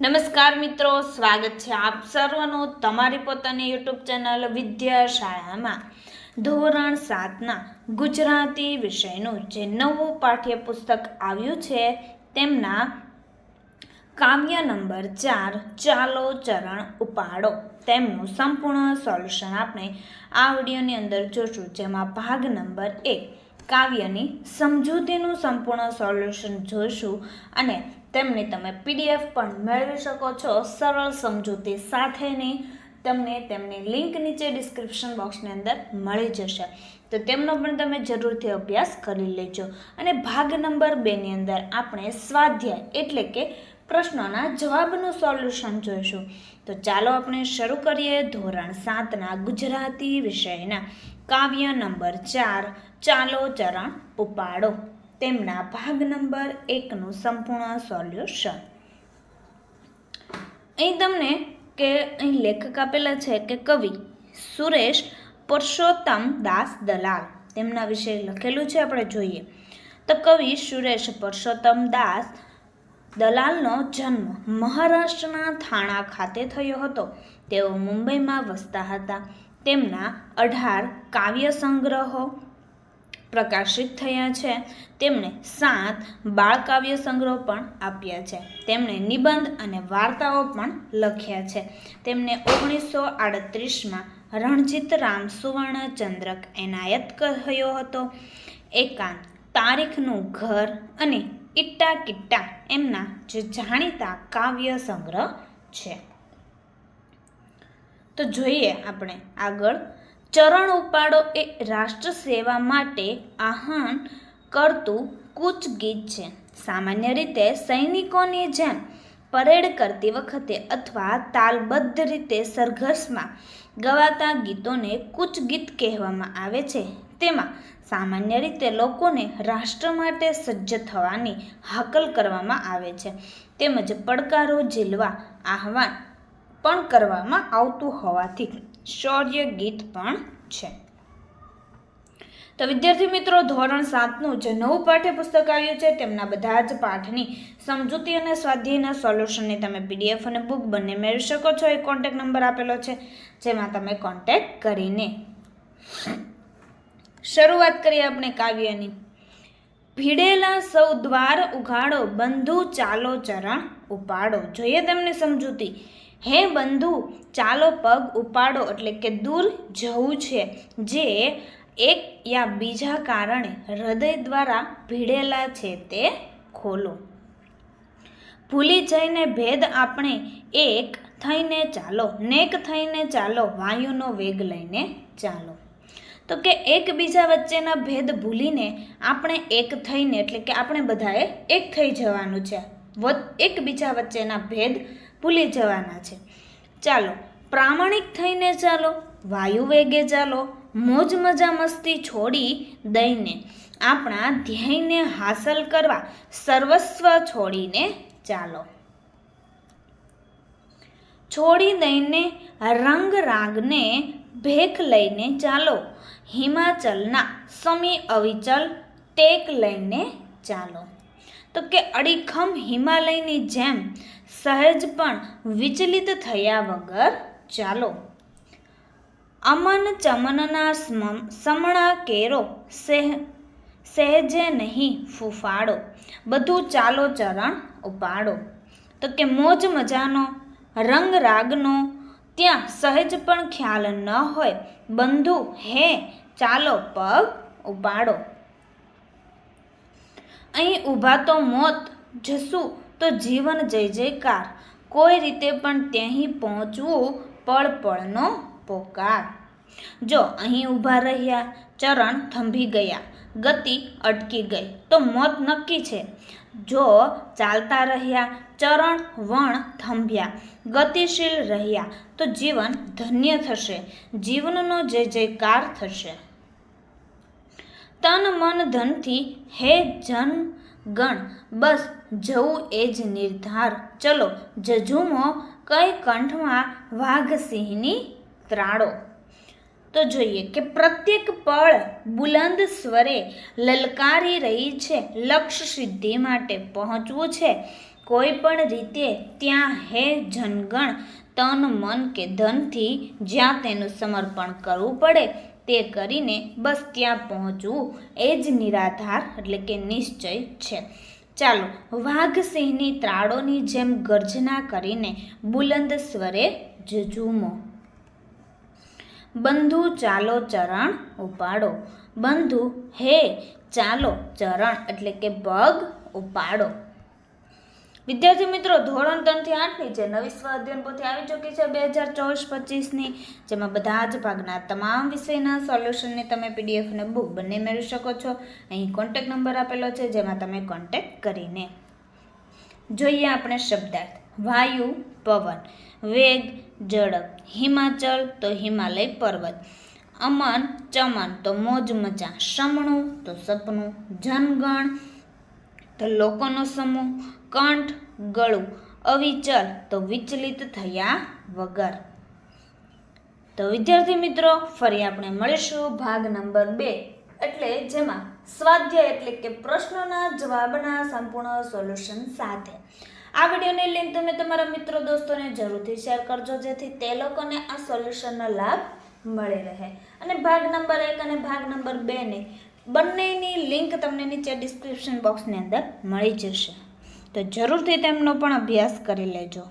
નમસ્કાર મિત્રો, સ્વાગત છે આપ સર્વનું તમારી પોતાની યુટ્યુબ ચેનલ વિદ્યાશાળામાં. ધોરણ સાતના ગુજરાતી વિષયનું જે નવું પાઠ્યપુસ્તક આવ્યું છે, તેમના કાવ્ય નંબર ચાર, ચાલો ચરણ ઉપાડો. તેમનું સંપૂર્ણ સોલ્યુશન આપણે આ વિડીયોની અંદર જોશું, જેમાં ભાગ નંબર એક, કાવ્યની સમજૂતીનું સંપૂર્ણ સોલ્યુશન જોઈશું અને તેમની તમે પીડીએફ પણ મેળવી શકો છો. સરળ સમજૂતી સાથેની તમને તેમની લિંક નીચે ડિસ્ક્રિપ્શન બોક્સની અંદર મળી જશે. તો તેમનો પણ તમે જરૂરથી અભ્યાસ કરી લેજો. અને ભાગ નંબર બેની અંદર આપણે સ્વાધ્યાય એટલે કે પ્રશ્નોના જવાબનું સોલ્યુશન જોઈશું. તો ચાલો આપણે શરૂ કરીએ ધોરણ સાતના ગુજરાતી વિષયના. કાવ્ય નંબર ચાર. ચાલો ચરણ ઉપાડો. તેમના ભાગ નંબર એકનું સંપૂર્ણ સોલ્યુશન. અહીં તમને કે અહીં લેખક આપેલા છે કે કવિ સુરેશ પુરુષોત્તમ દાસ દલાલ. તેમના વિશે લખેલું છે, આપણે જોઈએ. તો કવિ સુરેશ પુરુષોત્તમ દાસ દલાલનો જન્મ મહારાષ્ટ્રના થાણા ખાતે થયો હતો. તેઓ મુંબઈમાં વસતા હતા. તેમના અઢાર કાવ્ય સંગ્રહો પ્રકાશિત થયા છે. તેમણે સાત બાળકાવ્ય સંગ્રહ પણ આપ્યા છે. તેમણે નિબંધ અને વાર્તાઓ પણ લખ્યા છે. તેમને ઓગણીસો આડત્રીસમાં રણજીત રામ સુવર્ણચંદ્રક એનાયત કહ્યો હતો. એકાંત તારીખનું ઘર અને ઇટ્ટા કિટ્ટા એમના જે જાણીતા કાવ્ય સંગ્રહ છે. તો જોઈએ આપણે આગળ ચરણ ઉપાડો એ રાષ્ટ્ર સેવા માટે આહ્વાન કરતું કૂચ ગીત છે. સામાન્ય રીતે સૈનિકોની જેમ પરેડ કરતી વખતે અથવા તાલબદ્ધ રીતે સરઘસમાં ગવાતા ગીતોને કૂચ ગીત કહેવામાં આવે છે. તેમાં સામાન્ય રીતે લોકોને રાષ્ટ્ર માટે સજ્જ થવાની હાકલ કરવામાં આવે છે. તેમજ પડકારો ઝીલવા આહવાન પણ કરવામાં આવતું હોવાથી શૌર્ય ગીત પણ છે. તો વિદ્યાર્થી મિત્રો, ધોરણ સાતનું જે નવું પાઠ્યપુસ્તક આવ્યું છે, તેમના બધા જ પાઠની સમજૂતી અને સ્વાધ્યાયના સોલ્યુશનની તમે પીડીએફ અને બુક બંને મેળવી શકો છો. એ કોન્ટેક નંબર આપેલો છે, જેમાં તમે કોન્ટેક કરીને શરૂઆત કરીએ આપણે કાવ્યની. ભીડેલા સૌ દ્વાર ઉઘાડો, બંધુ ચાલો ચરણ ઉપાડો. જોઈએ તેમની સમજૂતી. હે બંધુ, ચાલો પગ ઉપાડો એટલે કે દૂર જવું છે, જે એક યા બીજા કારણે હૃદય દ્વારા ભીડેલા છે તે ખોલો. ભૂલી જઈને ભેદ આપણે એક થઈને ચાલો, નેક થઈને ચાલો, વાયુનો વેગ લઈને ચાલો. તો કે એકબીજા વચ્ચેના ભેદ ભૂલીને આપણે એક થઈને, એટલે કે આપણે બધાએ એક થઈ જવાનું છે. એકબીજા વચ્ચેના ભેદ ભૂલી જવાના છે. ચાલો, પ્રામાણિક થઈને ચાલો, વાયુ વેગે ચાલો, મોજ મજા મસ્તી છોડી દઈને આપણા ધ્યેયને હાંસલ કરવા સર્વસ્વ છોડીને ચાલો. છોડી દઈને રંગ રાગને ભેખ લઈને ચાલો, હિમાચલના સમી અવિચલ ટેક લઈને ચાલો. તો કે અડીખમ હિમાલયની જેમ સહેજ પણ વિચલિત થયા વગર ચાલો. અમન ચમનના સમણા કેરો સેહ, સહેજે નહીં ફૂફાડો. બધું ચાલો ચરણ ઉપાડો. તો કે મોજ મજાનો, રંગ રાગનો, ત્યાં સહેજ પણ ખ્યાલ ન હોય. બંધુ હે, ચાલો પગ ઉપાડો. અહીં ઊભા તો મોત જશું તો જીવન જય જયકાર. કોઈ રીતે પણ ત્યાંથી પહોંચવું પળ પળનો પોકાર. જો અહીં ઊભા રહ્યા, ચરણ થંભી ગયા, ગતિ અટકી ગઈ, તો મોત નક્કી છે. જો ચાલતા રહ્યા, ચરણ વણ થંભ્યા, ગતિશીલ રહ્યા, તો જીવન ધન્ય થશે. જીવનનો જય જયકાર થશે. તન મન ધનથી હે જન ગણ. બસ જવું એ જ નિર્ધાર. ચલો જજુમો કઈ કંઠમાં વાઘ સિંહની ત્રાળો તો જોઈએ કે પ્રત્યેક પળ બુલંદ સ્વરે લલકારી રહી છે લક્ષ્ય સિદ્ધિ માટે પહોંચવું છે. કોઈ પણ રીતે ત્યાં હે જનગણ, તન મન કે ધનથી જ્યાં તેનું સમર્પણ કરવું પડે તે કરીને બસ ત્યાં પહોંચવું એ જ નિરાધાર એટલે કે નિશ્ચય છે. ચાલો, વાઘ સિંહની ત્રાળોની જેમ ગર્જના કરીને બુલંદ સ્વરે જજુમો. બંધુ, ચાલો ચરણ ઉપાડો. બંધુ, હે, ચાલો ચરણ એટલે કે પગ ઉપાડો. વિદ્યાર્થી મિત્રો, ધોરણ ત્રણથી આઠની જે નવી સ્વ અધ્યયન પોથી આવી ચૂકી છે બે હજાર ચોવીસ પચીસની, જેમાં બધા જ ભાગના તમામ વિષયના સોલ્યુશનની તમે પીડીએફ અને બુક બંને મેળવી શકો છો. અહીં કોન્ટેક નંબર આપેલો છે, જેમાં તમે કોન્ટેક કરીને જોઈએ આપણે શબ્દાર્થ. વાયુ, પવન, વેગ, ઝડપ, હિમાચલ તો હિમાલય પર્વત, અમન, ચમન તો મોજ મજા સમણું તો સપનું, જનગણ તો લોકોનો સમૂહ કંઠ, ગળું, અવિચલ તો વિચલિત થયા વગર. તો વિદ્યાર્થી મિત્રો, ફરી આપણે મળીશું ભાગ નંબર બે. એટલે જેમાં સ્વાધ્યાય એટલે કે પ્રશ્નોના જવાબના સંપૂર્ણ સોલ્યુશન સાથે. આ વિડીયોની લિંક તમે તમારા મિત્રો દોસ્તોને જરૂરથી શેર કરજો, જેથી તે લોકોને આ સોલ્યુશનનો લાભ મળી રહે. અને ભાગ નંબર એક અને ભાગ નંબર બેની બંનેની લિંક તમને નીચે ડિસ્ક્રિપ્શન બોક્સની અંદર મળી જશે. તો જરૂરથી તેમનો પણ અભ્યાસ કરી લેજો.